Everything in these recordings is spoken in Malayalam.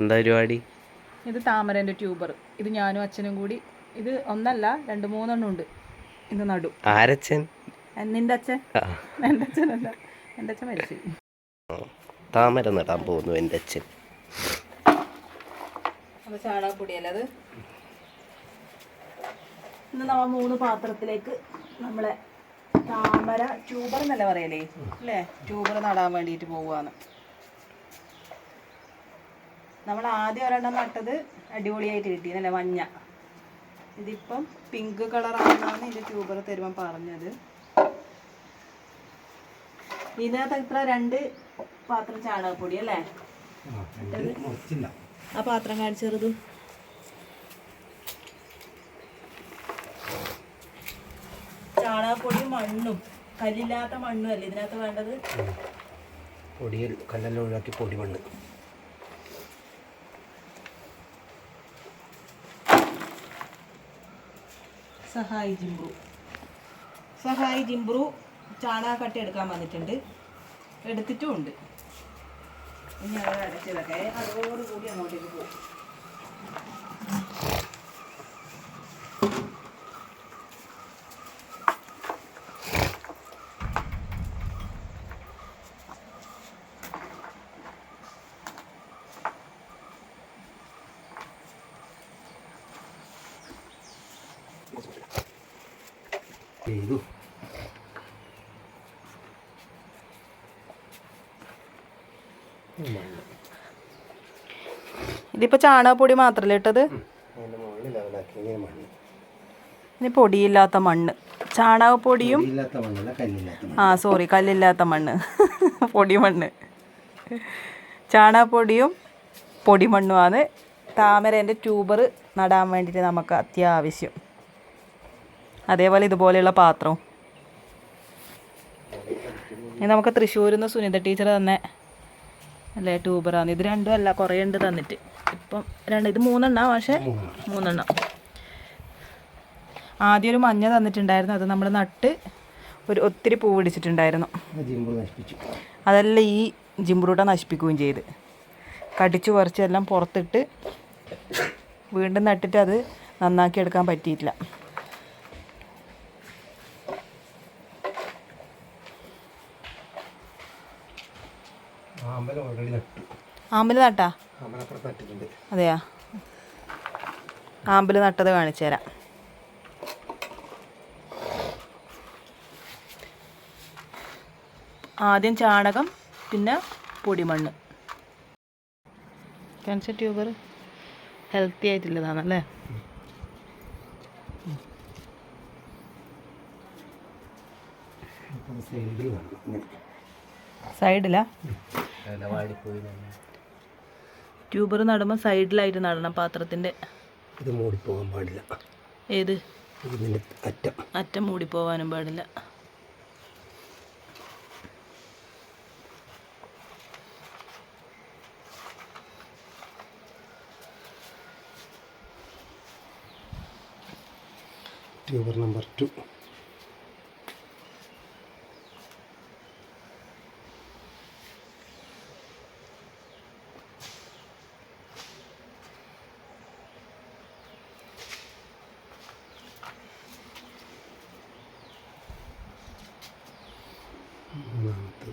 എന്താ പരിപാടി? ഇത് താമരന്റെ ട്യൂബർ. ഇത് ഞാനും അച്ഛനും കൂടി. ഇത് ഒന്നല്ല രണ്ട് മൂന്നെണ്ണം ഉണ്ട്. ഇത് നടു. ആരച്ഛൻ? നിന്റെ അച്ഛൻ? എന്റെ അച്ഛനല്ല എന്റെ അച്ഛൻ മരിച്ചു. താമര നടാൻ പോകുന്നു എന്റെ അച്ഛൻ. അപ്പോൾ ചാണകപ്പൊടിയല്ല അത്? ഇന്ന് നമ്മൾ മൂന്ന് പാത്രത്തിലേക്ക് നമ്മളെ താമര ട്യൂബർ എന്നല്ലേ പറയലേ? അല്ലേ? ട്യൂബർ നടാൻ വേണ്ടിയിട്ട് പോവുകയാണ്. നമ്മൾ ആദ്യം ഒരെണ്ണം നട്ടത് അടിപൊളിയായിട്ട് കിട്ടിയതല്ലേ മഞ്ഞ. ഇതിപ്പം പിങ്ക് കളറാണെന്നാണ് ഇതിന്റെ ട്യൂബർ തരുമ്പം പറഞ്ഞത്. ഇതിനകത്ത് ഇത്ര രണ്ട് പാത്രം ചാണകപ്പൊടി അല്ലേ? ആ പാത്രം കാണിച്ചത് ചാണകപ്പൊടിയും മണ്ണും കല്ലില്ലാത്ത മണ്ണും അല്ലേ ഇതിനകത്ത് വേണ്ടത്? പൊടിയിൽ കല്ലെല്ലാം ഒഴിവാക്കി പൊടി മണ്ണ്. സഹായി ജിംബ്രു. സഹായി ജിംബ്രു ചാണകക്കട്ടി എടുക്കാൻ വന്നിട്ടുണ്ട്. എടുത്തിട്ടും ഉണ്ട്. ഇനി അത് അടച്ചതൊക്കെ. അതോടുകൂടി അങ്ങോട്ടേക്ക് ചെയ്തു. ഇതിപ്പോ ചാണകപ്പൊടി മാത്രമല്ലേ ഇട്ടത്? ഇനി പൊടിയില്ലാത്ത മണ്ണ്. ചാണകപ്പൊടിയും ആ സോറി കല്ലില്ലാത്ത മണ്ണ്. പൊടി മണ്ണ്. ചാണകപ്പൊടിയും പൊടിമണ്ണുമാണ് താമരേന്റെ ട്യൂബർ നടാൻ വേണ്ടിയിട്ട് നമുക്ക് അത്യാവശ്യം. അതേപോലെ ഇതുപോലെയുള്ള പാത്രവും ഇനി നമുക്ക് തൃശ്ശൂരിൽ നിന്ന് സുനിത ടീച്ചർ തന്നെ അല്ലേ ട്യൂബറാണ് ഇത് രണ്ടും അല്ല കുറേ ഉണ്ട് തന്നിട്ട്. ഇപ്പം രണ്ട് ഇത് മൂന്നെണ്ണ പക്ഷേ മൂന്നെണ്ണം. ആദ്യം ഒരു മഞ്ഞ തന്നിട്ടുണ്ടായിരുന്നു. അത് നമ്മൾ നട്ട് ഒരു ഒത്തിരി പൂ പിടിച്ചിട്ടുണ്ടായിരുന്നു അതെല്ലാം ഈ ജിംബ്രൂട്ട നശിപ്പിക്കുകയും ചെയ്ത്. കടിച്ചു പറിച്ചെല്ലാം പുറത്തിട്ട് വീണ്ടും നട്ടിട്ട് അത് നന്നാക്കി എടുക്കാൻ പറ്റിയിട്ടില്ല. ആമ്പൽ നട്ടാ? അതെയാ? ആമ്പൽ നട്ടത് കാണിച്ചു തരാം. ആദ്യം ചാണകം പിന്നെ പൊടിമണ്ണ്. ക്യാൻസർ ട്യൂബർ ഹെൽത്തി ആയിട്ടുള്ളതാണല്ലേ? സൈഡിലാ? ട്യൂബർ നടുമ്പോൾ സൈഡിലായിട്ട് നടണം പാത്രത്തിന്റെ. ഇത് മൂടിപ്പോകാൻ പാടില്ല. ഏത്? ഇതിന്റെ അറ്റം. അറ്റം മൂടി പോവാനും പാടില്ല. ട്യൂബർ നമ്പർ ടു മൂന്നാമത്തത് നട്ടു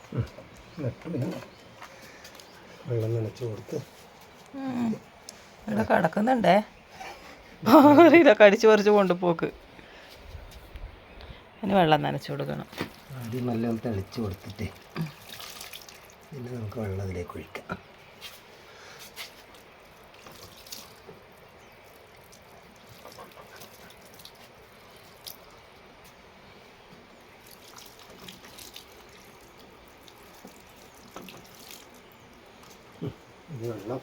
പിന്നെ വെള്ളം നനച്ചു കൊടുത്ത് ഇവിടെ കിടക്കുന്നുണ്ടേ. അറിയില്ല കടിച്ചു പറിച്ച് കൊണ്ടുപോക്ക്. അതിന് വെള്ളം നനച്ചു കൊടുക്കണം. ആദ്യം നല്ലോണം തെളിച്ച് കൊടുത്തിട്ട് പിന്നെ നമുക്ക് വെള്ളം അതിലേക്ക് ഒഴിക്കാം. ഇത് വെള്ളം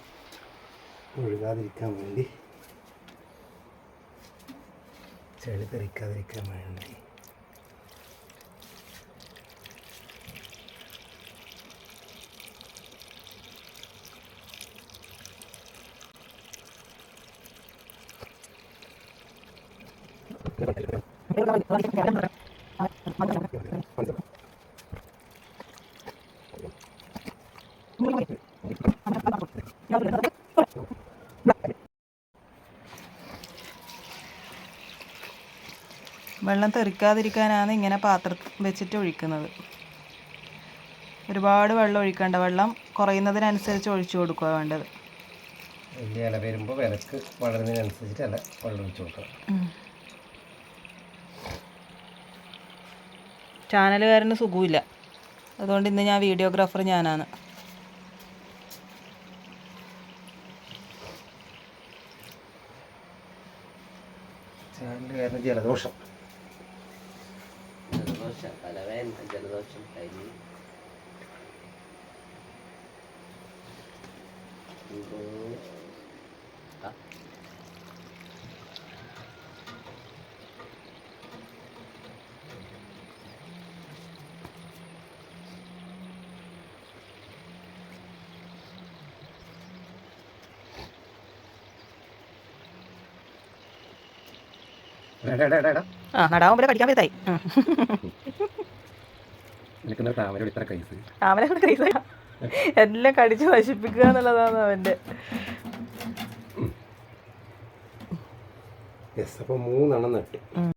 ഒഴുകാതിരിക്കാൻ വേണ്ടി ചെളി തെറിക്കാതിരിക്കാൻ വേണ്ടി. വെള്ളം തെറിക്കാതിരിക്കാനാണ് ഇങ്ങനെ പാത്രം വെച്ചിട്ട് ഒഴിക്കുന്നത്. ഒരുപാട് വെള്ളം ഒഴിക്കേണ്ട. വെള്ളം കുറയുന്നതിനനുസരിച്ച് ഒഴിച്ചു കൊടുക്കുക വേണ്ടത്. വലിയ ഇല വരുമ്പോൾ വിലക്ക് വളരുന്നതിനനുസരിച്ചിട്ട് ഇല വെള്ളം ഒഴിച്ച് കൊടുക്കണം ചാനലുകാരന് സുഖമില്ല അതുകൊണ്ട് ഇന്ന് ഞാൻ വീഡിയോഗ്രാഫർ ഞാനാണ്. ജലദോഷം. ജലദോഷം തലവേദന ജലദോഷം പനി എന്തോ ആ, എടാ, എടാ, ആ കടിക്കാൻ പറ്റായി താമരയോട് എല്ലാം കടിച്ച് നശിപ്പിക്കുക എന്നുള്ളതാണ് അവന്റെ മൂന്നെണ്ണം നട്ട്